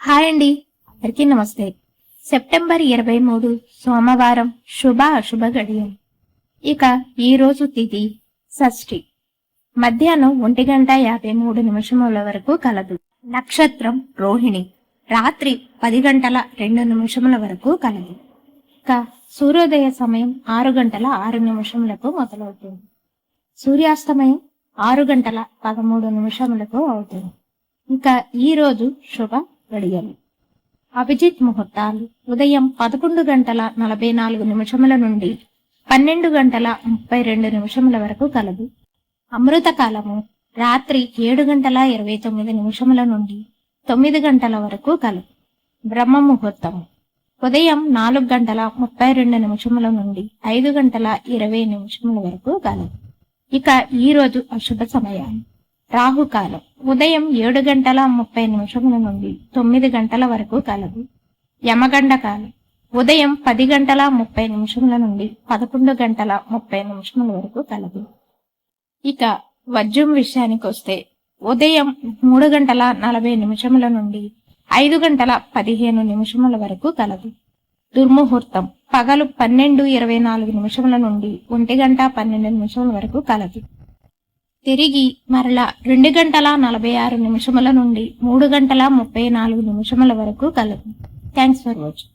Hi అండి. అందరికీ నమస్తే. సెప్టెంబర్ ఇరవై మూడు సోమవారం శుభ అశుభ గడియం. ఇక ఈ రోజు తిథి షష్ఠి. మధ్యాహ్నం ఒంటి గంట యాభై మూడు నిమిషముల వరకు కలదు. నక్షత్రం రోహిణి. రాత్రి పది గంటల రెండు నిమిషముల వరకు కలదు. ఇక సూర్యోదయ సమయం ఆరు గంటల ఆరు నిమిషములకు మొదలవుతుంది. సూర్యాస్తమయం ఆరు గంటల పదమూడు నిమిషములకు అవుతుంది. ఇంకా ఈ రోజు శుభ గడియలు అభిజిత్ ముహూర్తాలు ఉదయం పదకొండు గంటల నలభై నాలుగు నిమిషముల నుండి పన్నెండు గంటల ముప్పై రెండు నిమిషముల వరకు కలదు. అమృత కాలము రాత్రి ఏడు గంటల ఇరవై తొమ్మిది నిమిషముల నుండి తొమ్మిది గంటల వరకు కలదు. బ్రహ్మ ముహూర్తము ఉదయం నాలుగు గంటల ముప్పై రెండు నిమిషముల నుండి ఐదు గంటల ఇరవై నిమిషముల వరకు కలదు. ఇక ఈ రోజు అశుభ సమయాలు. రాహుకాలం. ఉదయం ఏడు గంటల ముప్పై నిమిషముల నుండి తొమ్మిది గంటల వరకు కలదు. యమగండ కాలం. ఉదయం పది గంటల ముప్పై నిమిషముల నుండి పదకొండు గంటల ముప్పై నిమిషముల వరకు కలదు. ఇక వజ్రం విషయానికి వస్తే ఉదయం మూడు గంటల నలభై నిమిషముల నుండి ఐదు గంటల పదిహేను నిమిషముల వరకు కలదు. దుర్ముహూర్తం. పగలు పన్నెండు ఇరవై నాలుగు నిమిషముల నుండి ఒంటి గంట పన్నెండు నిమిషముల వరకు కలదు. తిరిగి మరలా రెండు గంటల నలభై ఆరు నిమిషముల నుండి మూడు గంటల ముప్పై నాలుగు నిమిషముల వరకు కలదు థ్యాంక్స్ ఫర్ వాచింగ్